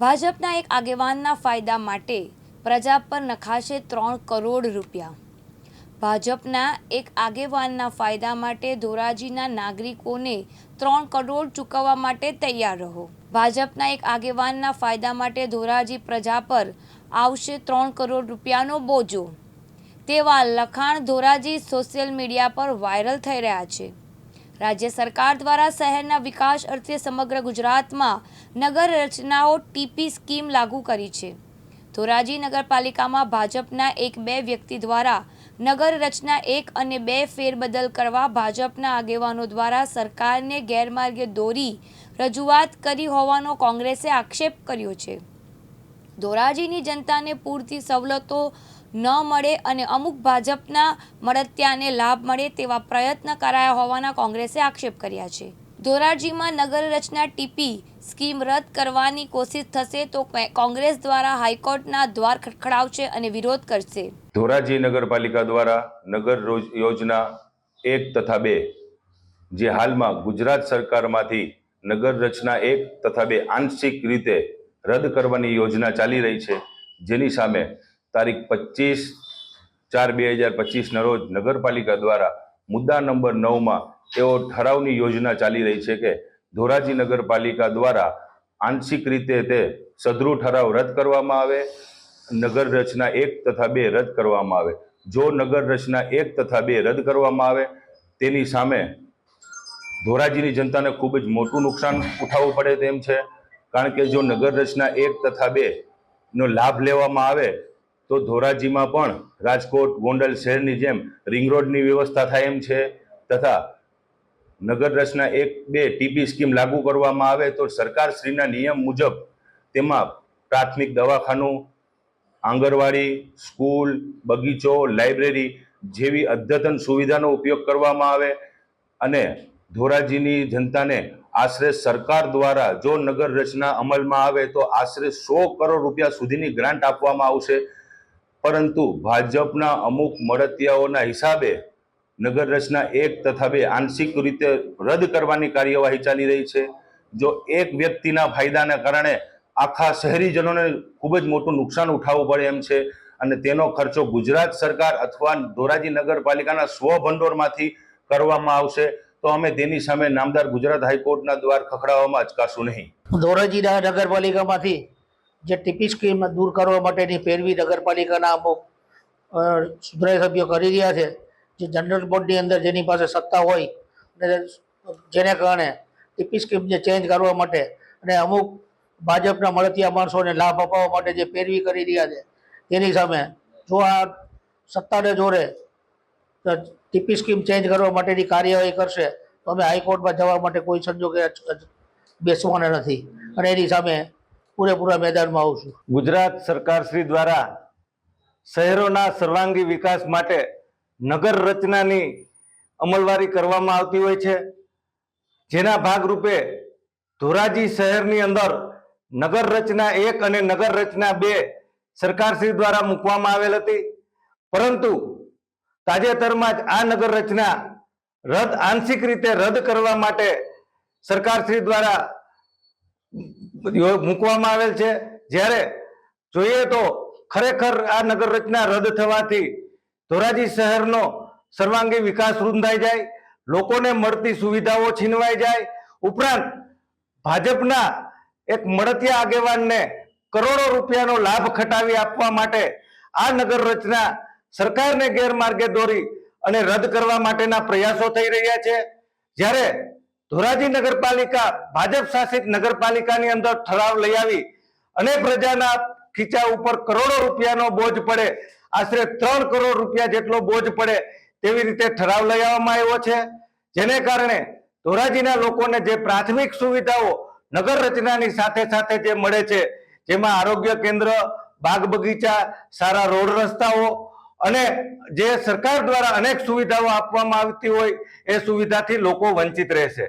ભાજપના એક આગેવાનના ફાયદા માટે પ્રજા પર નખાશે ત્રણ કરોડ રૂપિયા. ભાજપના એક આગેવાનના ફાયદા માટે ધોરાજીના નાગરિકોને ત્રણ કરોડ ચૂકવવા માટે તૈયાર રહો. ભાજપના એક આગેવાનના ફાયદા માટે ધોરાજી પ્રજા પર આવશે ત્રણ કરોડ રૂપિયાનો બોજો. તેવા લખાણ ધોરાજી સોશિયલ મીડિયા પર વાયરલ થઈ રહ્યા છે. રાજ્ય સરકાર દ્વારા શહેરના વિકાસ અર્થે સમગ્ર ગુજરાતમાં નગર રચનાઓ ટીપી સ્કીમ લાગુ કરી છે. ધોરાજી નગરપાલિકામાં ભાજપના એક બે વ્યક્તિ દ્વારા નગર રચના એક અને બે ફેરબદલ કરવા ભાજપના આગેવાનો દ્વારા સરકારને ગેરમાર્ગે દોરી રજૂઆત કરી હોવાનો કોંગ્રેસે આક્ષેપ કર્યો છે. ધોરાજીની જનતાને પૂરતી સવલતો ન મળે અને અમુક ભાજપના મળતિયાને લાભ મળે તેવા પ્રયત્ન કરાયા હોવાના કોંગ્રેસે આક્ષેપ કર્યા છે. ધોરાજીમાં નગર રચના ટીપી સ્કીમ રદ કરવાની કોશિશ થશે તો કોંગ્રેસ દ્વારા હાઈકોર્ટના દ્વાર ખડખડાવશે અને વિરોધ કરશે. ધોરાજી નગરપાલિકા દ્વારા નગર યોજના એક તથા બે, જે હાલમાં ગુજરાત સરકારમાંથી નગર રચના એક તથા બે આંશિક રીતે રદ કરવાની યોજના ચાલી રહી છે, જેની સામે તારીખ પચીસ ચાર બે હજાર પચીસના રોજ નગરપાલિકા દ્વારા મુદ્દા નંબર નવમાં એવો ઠરાવની યોજના ચાલી રહી છે કે ધોરાજી નગરપાલિકા દ્વારા આંશિક રીતે તે સદરુ ઠરાવ રદ કરવામાં આવે, નગર રચના એક તથા બે રદ કરવામાં આવે. જો નગર રચના એક તથા બે રદ કરવામાં આવે, તેની સામે ધોરાજીની જનતાને ખૂબ જ મોટું નુકસાન ઉઠાવવું પડે તેમ છે. કારણ કે જો નગર રચના એક તથા બે નો લાભ લેવામાં આવે તો ધોરાજીમાં પણ રાજકોટ, ગોંડલ શહેરની જેમ રિંગ રોડની વ્યવસ્થા થાય એમ છે. તથા નગર રચના એક બે ટીપી સ્કીમ લાગુ કરવામાં આવે તો સરકારશ્રીના નિયમ મુજબ તેમાં પ્રાથમિક દવાખાનું, આંગણવાડી, સ્કૂલ, બગીચો, લાઇબ્રેરી જેવી અદ્યતન સુવિધાનો ઉપયોગ કરવામાં આવે અને ધોરાજીની જનતાને આશરે સરકાર દ્વારા જો નગર રચના અમલમાં આવે તો આશરે સો કરોડ રૂપિયા સુધીની ગ્રાન્ટ આપવામાં આવશે. પરંતુ ભાજપના અમુક મળતિયાઓના હિસાબે નગર રચના એક તથા બે આંશિક રીતે રદ કરવાની કાર્યવાહી ચાલી રહી છે. જો એક વ્યક્તિના ફાયદાના કારણે આખા શહેરીજનોને ખૂબ જ મોટું નુકસાન ઉઠાવવું પડે એમ છે અને તેનો ખર્ચો ગુજરાત સરકાર અથવા ધોરાજી નગરપાલિકાના સ્વભંડોળમાંથી કરવામાં આવશે, તો અમે તેની સામે નામદાર ગુજરાત હાઈકોર્ટના દ્વાર ખખડાવવામાં અચકાશું નહીં. ધોરાજી નગરપાલિકામાંથી જે ટીપી સ્કીમ દૂર કરવા માટેની પેરવી નગરપાલિકાના અમુક સુધારા સભ્યો કરી રહ્યા છે, જે જનરલ બોર્ડની અંદર જેની પાસે સત્તા હોય અને જેને કારણે ટીપી સ્કીમને ચેન્જ કરવા માટે અને અમુક ભાજપના મળતિયા માણસોને લાભ અપાવવા માટે જે પેરવી કરી રહ્યા છે, તેની સામે જો આ સત્તાને જોડે ટીપી સ્કીમ ચેન્જ કરવા માટેની કાર્યવાહી કરશે, તો અમે હાઈકોર્ટમાં જવા માટે કોઈ સંજોગે બેસવાના નથી. અને એની સામે પૂરેપૂરા મેદાનમાં છું. ગુજરાત સરકાર શ્રી દ્વારા શહેરોના સર્વાંગી વિકાસ માટે નગર રચનાની અમલવારી કરવામાં આવતી હોય છે. જેના ભાગરૂપે ધોરાજી શહેરની અંદર નગર રચના એક અને નગર રચના બે સરકારશ્રી દ્વારા મૂકવામાં આવેલ હતી. પરંતુ તાજેતરમાં જ આ નગર રચના રદ આંશિક રીતે રદ કરવા માટે સરકારશ્રી દ્વારા મૂકવામાં આવેલ છે. જ્યારે જોઈએ તો ખરેખર આ નગર રચના રદ થવાથી ધોરાજી શહેરનો સર્વાંગી વિકાસ રૂંધાઈ જાય, લોકોને મળતી સુવિધાઓ છીનવાઈ જાય. ઉપરાંત ભાજપના એક મળતિયા આગેવાનને કરોડો રૂપિયાનો લાભ ખટાવી આપવા માટે આ નગર રચના સરકારને ગેરમાર્ગે દોરી અને રદ કરવા માટેના પ્રયાસો થઈ રહ્યા છે. જ્યારે ધોરાજી નગરપાલિકા, ભાજપ શાસિત નગરપાલિકાની અંદર ઠરાવ લઈ આવી અને પ્રજાના ખીચા ઉપર કરોડો રૂપિયાનો બોજ પડે. આશરે ત્રણ કરોડ રૂપિયા જેટલો બોજ પડે તેવી રીતે ઠરાવ લઈ આવવામાં આવ્યો છે. જેને કારણે ધોરાજીના લોકોને જે પ્રાથમિક સુવિધાઓ નગર રચનાની સાથે સાથે જે મળે છે, જેમાં આરોગ્ય કેન્દ્ર, બાગ બગીચા, સારા રોડ રસ્તાઓ અને જે સરકાર દ્વારા અનેક સુવિધાઓ આપવામાં આવતી હોય, એ સુવિધાથી લોકો વંચિત રહેશે.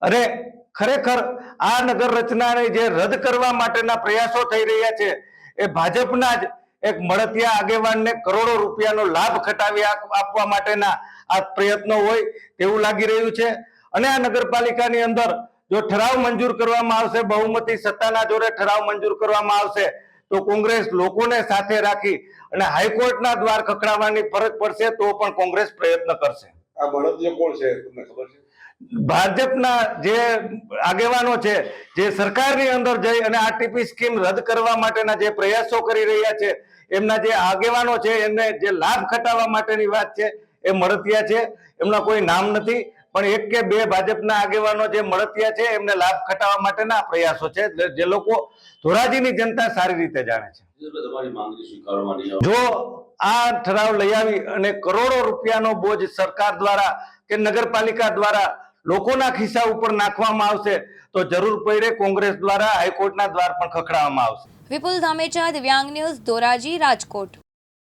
અને ખરેખર આ નગર રચનાને જે રદ કરવા માટેના પ્રયાસો થઈ રહ્યા છે, એ ભાજપના જ એક મળતિયા આગેવાનને કરોડો રૂપિયાનો લાભ ખટાવી આપ- આપવા માટેના આ પ્રયત્નો હોય તેવું લાગી રહ્યું છે. અને આ નગરપાલિકાની અંદર જો ઠરાવ મંજૂર કરવામાં આવશે, બહુમતી સત્તાના જોરે ઠરાવ મંજૂર કરવામાં આવશે, તો કોંગ્રેસ લોકોને સાથે રાખી અને હાઈકોર્ટના દ્વાર ખખડાવવાની ફરજ પડશે, તો પણ કોંગ્રેસ પ્રયત્ન કરશે. આ મળતિયો કોણ છે, તમને ખબર છે? ભાજપના જે આગેવાનો છે જે સરકારની અંદર જઈ અને આ ટીપી સ્કીમ રદ કરવા માટેના જે પ્રયાસો કરી રહ્યા છે એમના જે આગેવાનો છે એમને જે લાભ ખટાવવા માટેની વાત છે એ મળતિયા છે એમના કોઈ નામ નથી પણ એક કે બે ભાજપના આગેવાનો જે મળતિયા છે એમને લાભ ખટાવવા માટેના પ્રયાસો છે જે- લોકો ધોરાજીની જનતા સારી રીતે જાણે છે. જો આ ઠરાવ લઈ આવી અને કરોડો રૂપિયાનો બોજ સરકાર દ્વારા કે નગરપાલિકા દ્વારા લોકોના ખિસ્સા ઉપર નાખવામાં આવશે તો જરૂર પડે કોંગ્રેસ દ્વારા હાઈકોર્ટના દ્વાર પણ ખખડાવવામાં આવશે. વિપુલ ધામેચા, દિવ્યાંગ ન્યૂઝ, ધોરાજી, રાજકોટ.